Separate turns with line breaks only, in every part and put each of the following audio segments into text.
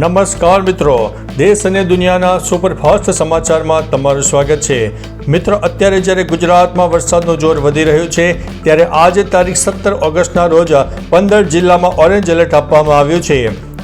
નમસ્કાર મિત્રો. દેશ અને દુનિયાના સુપરફાસ્ટ સમાચારમાં તમારું સ્વાગત છે. મિત્રો, અત્યારે જ્યારે ગુજરાતમાં વરસાદનું જોર વધી રહ્યું છે, ત્યારે આજે તારીખ સત્તર ઓગસ્ટના રોજ પંદર જિલ્લામાં ઓરેન્જ એલર્ટ આપવામાં આવ્યું છે.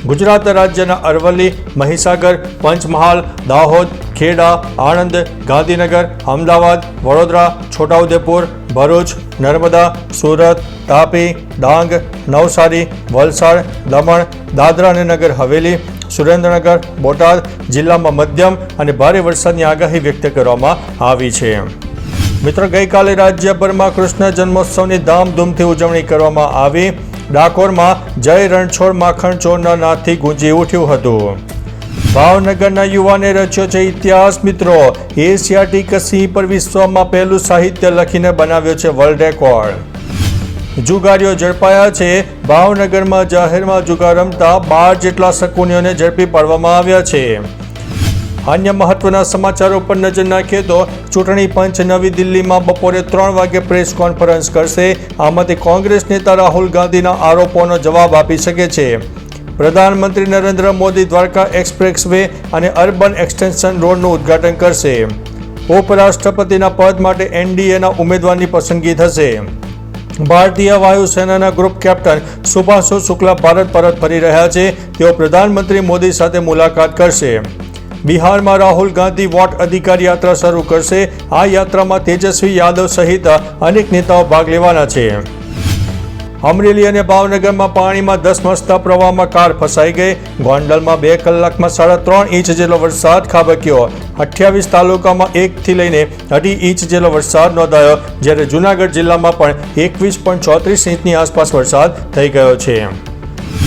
ગુજરાત રાજ્યના અરવલ્લી, મહીસાગર, પંચમહાલ, દાહોદ, ખેડા, આણંદ, ગાંધીનગર, અમદાવાદ, વડોદરા, છોટાઉદેપુર, ભરૂચ, નર્મદા, સુરત, તાપી, ડાંગ, નવસારી, વલસાડ, દમણ, દાદરા અને નગર હવેલી સુરેન્દ્રનગર, બોટાદ જિલ્લામાં મધ્યમ અને ભારે વરસાદની આગાહી વ્યક્ત કરવામાં આવી છે. મિત્રો, ગઈકાલે રાજ્યભરમાં કૃષ્ણ જન્મોત્સવની ધામધૂમથી ઉજવણી કરવામાં આવી. ડાકોરમાં જય રણછોડ માખણ ચોરના નાદથી ગુંજી ઉઠ્યું હતું. ભાવનગરના યુવાને રચ્યો છે ઇતિહાસ, મિત્રો. એશિયાટિક સિંહ પર વિશ્વમાં પહેલું સાહિત્ય લખીને બનાવ્યો છે વર્લ્ડ રેકોર્ડ. જુગારીઓ ઝડપાયા છે. ભાવનગરમાં જાહેરમાં જુગાર રમતા બાર જેટલા શકુનીઓને ઝડપી પાડવામાં આવ્યા છે. અન્ય મહત્વના સમાચારો પર નજર નાખીએ તો ચૂંટણી પંચ નવી દિલ્હીમાં બપોરે ત્રણ વાગે પ્રેસ કોન્ફરન્સ કરશે. આમાંથી કોંગ્રેસ નેતા રાહુલ ગાંધીના આરોપોનો જવાબ આપી શકે છે. પ્રધાનમંત્રી નરેન્દ્ર મોદી દ્વારકા એક્સપ્રેસ વે અને અર્બન એક્સટેન્શન રોડનું ઉદ્ઘાટન કરશે. ઉપરાષ્ટ્રપતિના પદ માટે એનડીએના ઉમેદવારની પસંદગી થશે. ભારતીય વાયુસેનાના ગ્રુપ કેપ્ટન સુભાષો શુક્લા ભારત પરત ફરી રહ્યા છે. તેઓ પ્રધાનમંત્રી મોદી સાથે મુલાકાત કરશે. બિહારમાં રાહુલ ગાંધી વોટ અધિકાર યાત્રા શરૂ કરશે. આ યાત્રામાં તેજસ્વી યાદવ સહિત અનેક નેતાઓ ભાગ લેવાના છે. અમરેલી અને ભાવનગરમાં પાણીમાં દસ મસ્તા પ્રવાહમાં કાર ફસાઈ ગઈ. ગોંડલમાં બે કલાકમાં સાડા ત્રણ ઇંચ જેટલો વરસાદ ખાબક્યો. અઠ્યાવીસ તાલુકામાં એકથી લઈને અઢી ઇંચ જેટલો વરસાદ નોંધાયો, જ્યારે જૂનાગઢ જિલ્લામાં પણ એકવીસ પોઈન્ટ ચોત્રીસ ઇંચની આસપાસ વરસાદ થઈ ગયો છે.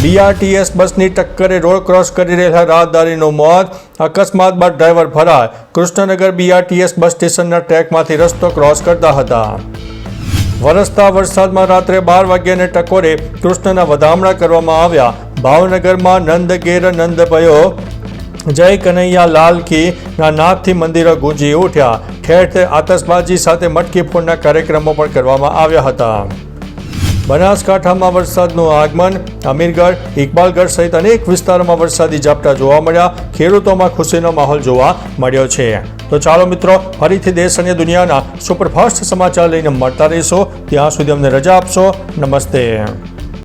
બીઆરટીએસ બસની ટક્કરે રોડ ક્રોસ કરી રહેલા રાહદારીનું મોત. અકસ્માત બાદ ડ્રાઈવર ફરાર. કૃષ્ણનગર બીઆરટીએસ બસ સ્ટેશનના ટ્રેકમાંથી રસ્તો ક્રોસ કરતા હતા. વરસતા વરસાદમાં રાત્રે બાર વાગ્યાને ટકોરે કૃષ્ણના વધામણા કરવામાં આવ્યા. ભાવનગરમાં નંદ ઘેર નંદ ભયો. જય કનૈયા લાલ કી ના નાદથી મંદિરો ગુંજી ઉઠ્યા. ઠેર ઠેર આતશબાજી સાથે મટકી ફોડના કાર્યક્રમો પણ કરવામાં આવ્યા હતા. બનાસકાંઠામાં વરસાદનું આગમન, અમીરગઢ, ઇકબાલગઢ સહિત અનેક વિસ્તારોમાં વરસાદી ઝાપટા જોવા મળ્યા. ખેડૂતોમાં ખુશીનો માહોલ જોવા મળ્યો છે. તો ચાલો મિત્રો, ફરીથી દેશ અને દુનિયાના સુપરફાસ્ટ સમાચાર લઈને મળતા રહીશો. ત્યાં સુધી અમને રજા આપશો. નમસ્તે.